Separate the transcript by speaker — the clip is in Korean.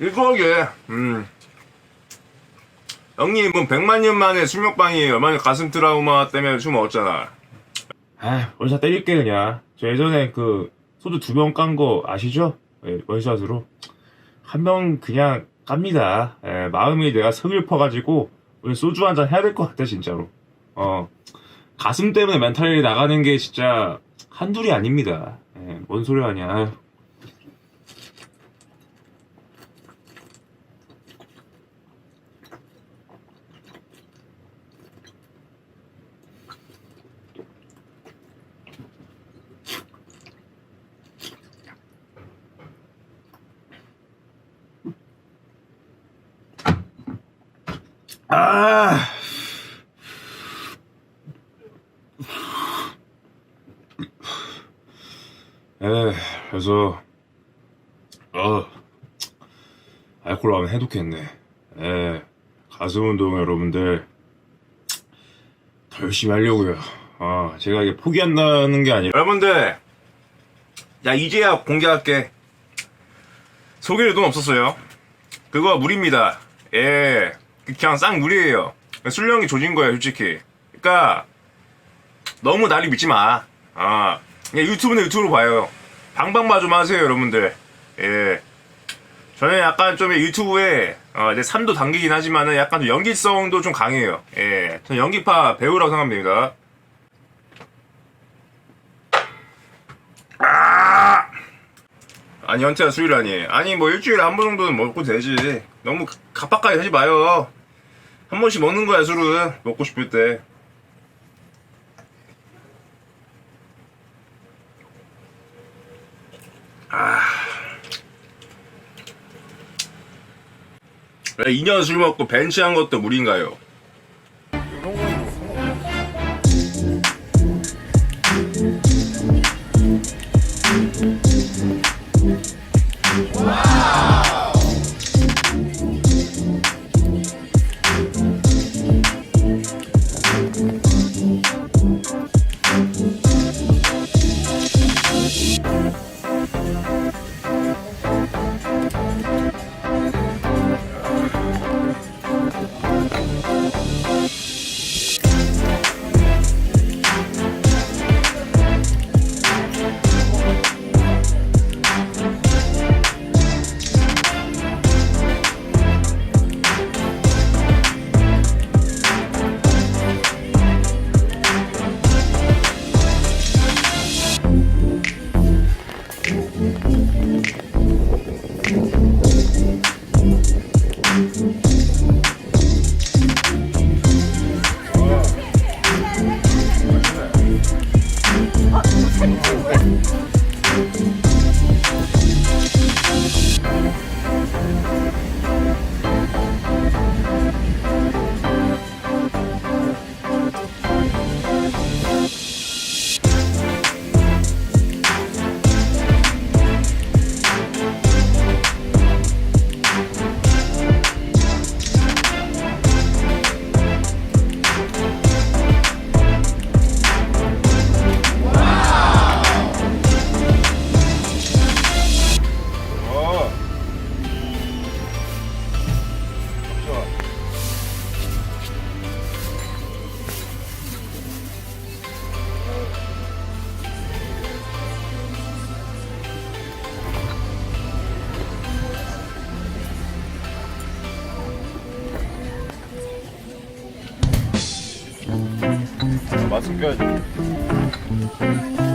Speaker 1: 이거게 음. 형님 뭐 100만 년 만에 수명방이에요 만약 가슴 트라우마 때문에 술 먹었잖아. 아 원샷 때릴게 그냥. 저 예전에 그 소주 두 병 깐 거 아시죠? 예, 원샷으로. 한명 그냥 깝니다. 예, 마음이 내가 서글퍼가지고 오늘 소주 한 잔 해야 될 것 같아 진짜로. 어 가슴 때문에 멘탈이 나가는 게 진짜 한둘이 아닙니다. 예, 뭔 소리 하냐 아. 에, 그래서, 어, 알코올 하면 해독했네. 에, 가슴 운동 여러분들, 더 열심히 하려고요. 아, 제가 이게 포기한다는 게 아니라. 여러분들, 야, 이제야 공개할게. 속일 돈 없었어요. 그거 물입니다. 예, 그냥 쌍 물이에요. 술량이 조진 거예요, 솔직히. 그러니까 너무 나를 믿지 마. 아, 그냥 유튜브는 유튜브로 봐요. 방방마 좀 하세요, 여러분들. 예. 저는 약간 좀 유튜브에 어, 내 삶도 당기긴 하지만은 약간 좀 연기성도 좀 강해요. 예. 저는 연기파 배우라고 생각합니다. 아! 아니 현태야 수요일아니 아니 뭐 일주일에 한 번 정도는 먹고 되지 너무 갑박하게 하지 마요 한 번씩 먹는 거야 술은 먹고 싶을 때 아. 왜 2년 술 먹고 벤치한 것도 물인가요? 마스크 껴야지.